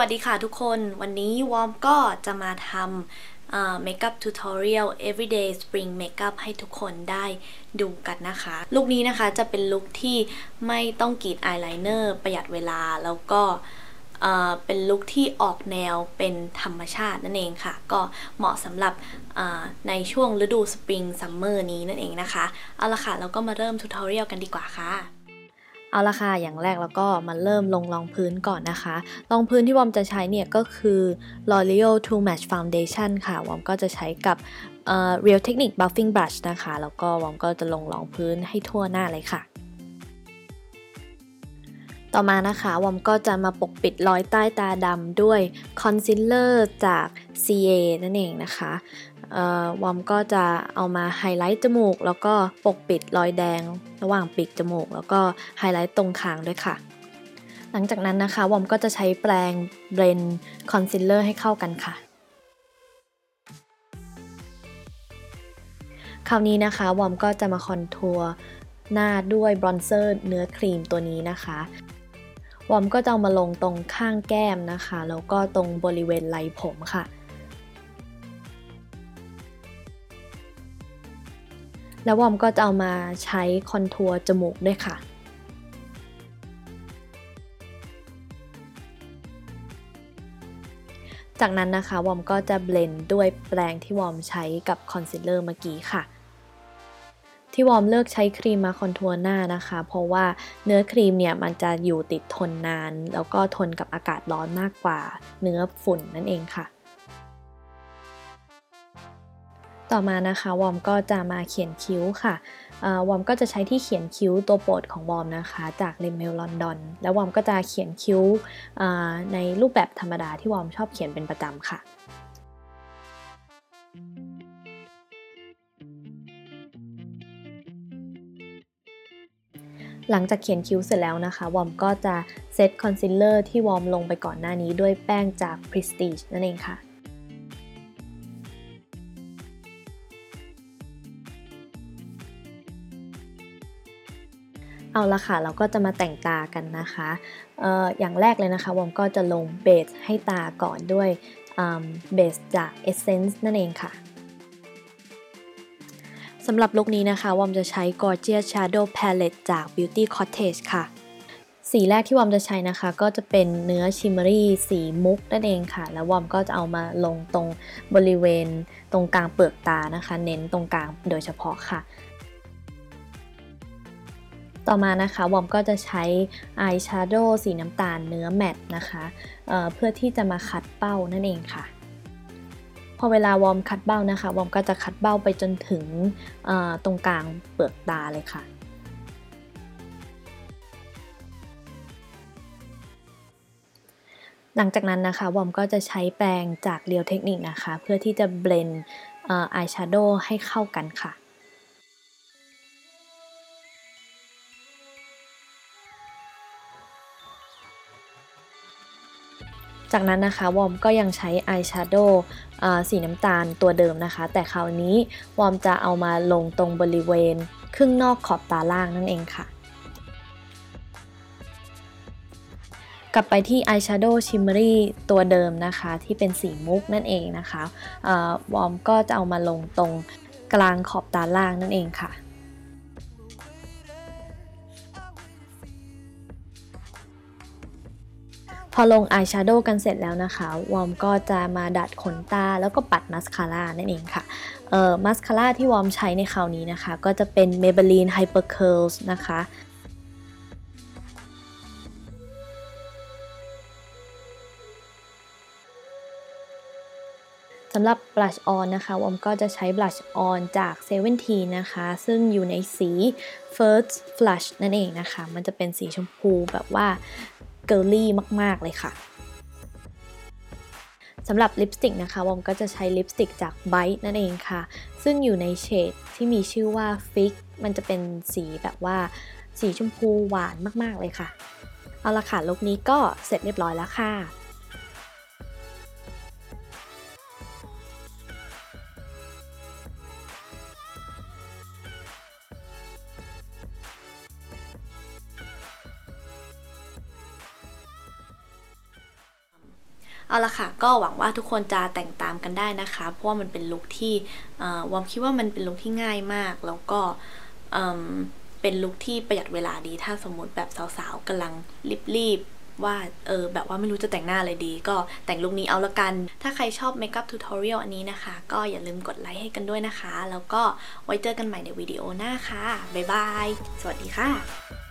สวัสดีค่ะทุกคน วันนี้วอมก็จะมาทำ makeup tutorial everyday spring makeup ให้ทุกคนได้ดูกันนะคะ ลุคนี้นะคะจะเป็นลุคที่ไม่ต้องกรีดอายไลเนอร์ประหยัดเวลาแล้วก็เป็นลุคที่ออกแนวเป็นธรรมชาตินั่นเองค่ะ ก็เหมาะสำหรับในช่วงฤดูสปริงซัมเมอร์นี้นั่นเองนะคะ เอาละค่ะ เราก็มาเริ่มทูตอเรียลกันดีกว่าค่ะ เอาละค่ะ อย่างแรกแล้วก็มาเริ่มลงรองพื้นก่อนนะคะ รองพื้นที่วอมจะใช้เนี่ยก็คือ L'Oreal True Match Foundation ค่ะ วอมก็จะใช้กับ Real Technique Buffing Brush นะคะ แล้วก็วอมก็จะลงรองพื้นให้ทั่วหน้าเลยค่ะ ต่อมานะคะ วอมก็จะมาปกปิดรอยใต้ตาดำด้วยคอนซีลเลอร์จาก CA นั่นเองนะคะ วอมก็จะเอามาไฮไลท์จมูก แล้วก็ปกปิดรอยแดง ระหว่างปีกจมูก แล้วก็ไฮไลท์ตรงคางด้วยค่ะ หลังจากนั้นนะคะวอมก็จะใช้แปรงเบรนคอนซีลเลอร์ให้เข้ากันค่ะ คราวนี้นะคะวอมก็จะมาคอนทัวร์หน้าด้วยบรอนเซอร์เนื้อครีมตัวนี้นะคะวอมก็จะเอามาลงตรงข้างแก้มนะคะ แล้วก็ตรงบริเวณไหล่ผมค่ะ แล้ววอมก็จะเอามาใช้คอนทัวร์จมูกด้วยค่ะจากนั้นนะคะวอมก็จะเบลนด์ด้วยแปรงที่วอมใช้กับคอนซีลเลอร์เมื่อกี้ค่ะ ที่วอมเลือกใช้ครีมมาคอนทัวร์หน้านะคะ เพราะว่าเนื้อครีมเนี่ยมันจะอยู่ติดทนนาน แล้วก็ทนกับอากาศร้อนมากกว่าเนื้อฝุ่นนั่นเองค่ะ ต่อมานะคะวอมก็จะมาเขียนคิ้วค่ะวอมก็จะใช้ที่เขียนคิ้วตัวโปรดของวอมนะคะ จากเลมเมลลอนดอน แล้ววอมก็จะเขียนคิ้วในรูปแบบธรรมดาที่วอมชอบเขียนเป็นประจำค่ะหลังจากเขียนคิ้วเสร็จแล้วนะคะ วอมก็จะเซตคอนซีลเลอร์ที่วอมลงไปก่อนหน้านี้ด้วยแป้งจาก Prestige นั่นเองค่ะ เอาละค่ะ เราก็จะมาแต่งตากันนะคะอออย่างแรกเลยนะคะวอมก็จะลงเบสให้ตาก่อนด้วยเบสจาก Essence นั่นเองค่ะสำหรับลุคนี้นะคะวอมจะใช้ Gorgeous Shadow Palette จาก Beauty Cottage ค่ะ สีแรกที่วอมจะใช้นะคะ ก็จะเป็นเนื้อชิมเมอรี่สีมุกนั่นเองค่ะ แล้ววอมก็จะเอามาลงตรงบริเวณตรงกลางเปลือกตานะคะ เน้นตรงกลางโดยเฉพาะค่ะ ต่อมานะคะวอมก็จะใช้อายแชโดว์สีน้ำตาลเนื้อแมตนะคะเเพื่อที่จะมาคัดเป้านั่นเองค่ะ พอเวลาวอมคัดเบ้านะคะวอมก็จะคัดเบ้าไปจนถึงตรงกลางเปลือกตาเลยค่ะหลังจากนั้นนะคะวอมก็จะใช้แปรงจากเรียวเทคนิคนะคะ เพื่อที่จะเบลนด์อายแชโดว์ให้เข้ากันค่ะ จากนั้นนะคะวอมก็ยังใช้อายแชโดว์สีน้ำตาลตัวเดิมนะคะ แต่คราวนี้วอมจะเอามาลงตรงบริเวณ ครึ่งนอกขอบตาล่างนั่นเองค่ะ กลับไปที่อายแชโดว์ชิมเมอรี่ตัวเดิมนะคะ ที่เป็นสีมุกนั่นเองนะคะวอมก็จะเอามาลงตรงกลางขอบตาล่างนั่นเองค่ะ อลงอายแชโดว์กันเสร็จแล้วนะคะ วอมก็จะมาดัดขนตาแล้วก็ปัดมัสคาร่านั่นเองค่ะเอ่อมัสคาร่าที่วอมใช้ในคราวนี้นะคะ ก็จะเป็น Maybelline Hyper Curls นะคะสำหรับบลัชออนนะคะวอมก็จะใช้บลัชออนจากเซเว่นทีนะคะ ซึ่งอยู่ในสี First Flush นั่นเองนะคะ มันจะเป็นสีชมพูแบบว่า เกิร์ลี่มาก ๆ เลยค่ะสำหรับลิปสติกนะคะวอมก็จะใช้ลิปสติกจากไบต์นั่นเองค่ะ ซึ่งอยู่ในเฉดที่มีชื่อว่าฟิกมันจะเป็นสีแบบว่าสีชมพูหวานมาก ๆ เลยค่ะ เอาละค่ะลุคนี้ก็เสร็จเรียบร้อยแล้วค่ะ เอาละค่ะ ก็หวังว่าทุกคนจะแต่งตามกันได้นะคะ เพราะว่ามันเป็นลุคที่วอมคิดว่ามันเป็นลุคที่ง่ายมาก แล้วก็เอิ่มเป็นลุคที่ประหยัดเวลาดี ถ้าสมมติแบบสาวๆกำลังรีบๆว่าเออแบบว่าไม่รู้จะแต่งหน้าอะไรดี ก็แต่งลุคนี้เอาละกัน ถ้าใครชอบเมคอัพทูทอเรียลอันนี้นะคะ ก็อย่าลืมกดไลค์ให้กันด้วยนะคะ แล้วก็ไว้เจอกันใหม่ในวิดีโอหน้าค่ะบ๊ายบายสวัสดีค่ะ